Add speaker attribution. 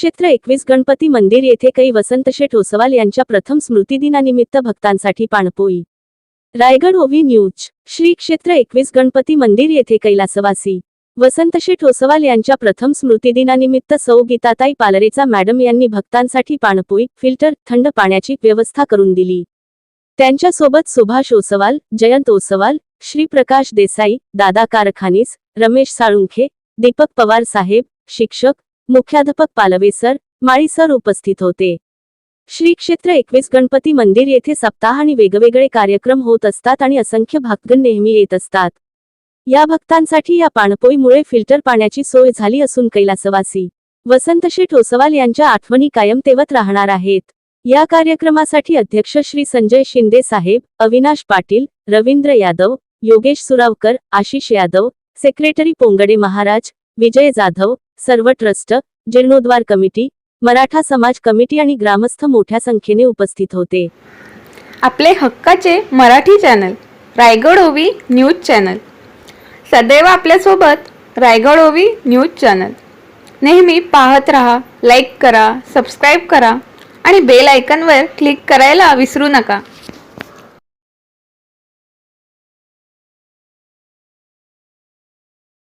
Speaker 1: क्षेत्र एकवीस गणपती मंदिर येथे कै वसंतशेठ ओसवाल यांच्या प्रथम स्मृतिदिनानिमित्त भक्तांसाठी पाणपोई. रायगड ओवी न्यूज श्री क्षेत्र एकवीस गणपती मंदिर येथे कैलासवासी. वसंतशेठ ओसवाल यांच्या प्रथम स्मृतिदिनानिमित्त सौ गीताताई पालरेचा मॅडम यांनी भक्तांसाठी पाणपोई फिल्टर थंड पाण्याची व्यवस्था करून दिली. त्यांच्यासोबत सुभाष ओसवाल जयंत ओसवाल श्री प्रकाश देसाई दादा कारखानीस रमेश साळुंखे दीपक पवार साहेब शिक्षक मुख्याध्यापक पालवे सर माळी सर उपस्थित होते. श्री क्षेत्र एकवीस गणपती मंदिर येथे सप्ताह आणि वेगवेगळे कार्यक्रम होत असतात आणि असंख्य भक्तगण नेहमी येत असतात. या भक्तांसाठी या पाणपोईमुळे फिल्टर पाण्याची सोय झाली असून कैलासवासी वसंतशेठ ठोसवाल यांच्या आठवणी कायम तेवत राहणार आहेत. या कार्यक्रमासाठी अध्यक्ष श्री संजय शिंदे साहेब अविनाश पाटील रवींद्र यादव योगेश सुरावकर आशिष यादव सेक्रेटरी पोंगडे महाराज विजय जाधव सर्व ट्रस्ट जीर्णोद्वार कमिटी मराठा समाज कमिटी आणि ग्रामस्थ मोठ्या संख्येने उपस्थित होते.
Speaker 2: आपले हक्काचे मराठी चॅनल रायगड ओवी न्यूज चॅनल. सदैव आपल्यासोबत रायगड ओवी न्यूज चॅनल. नेहमी पाहत रहा लाईक करा सबस्क्राईब करा आणि बेल आयकनवर क्लिक करायला विसरू नका.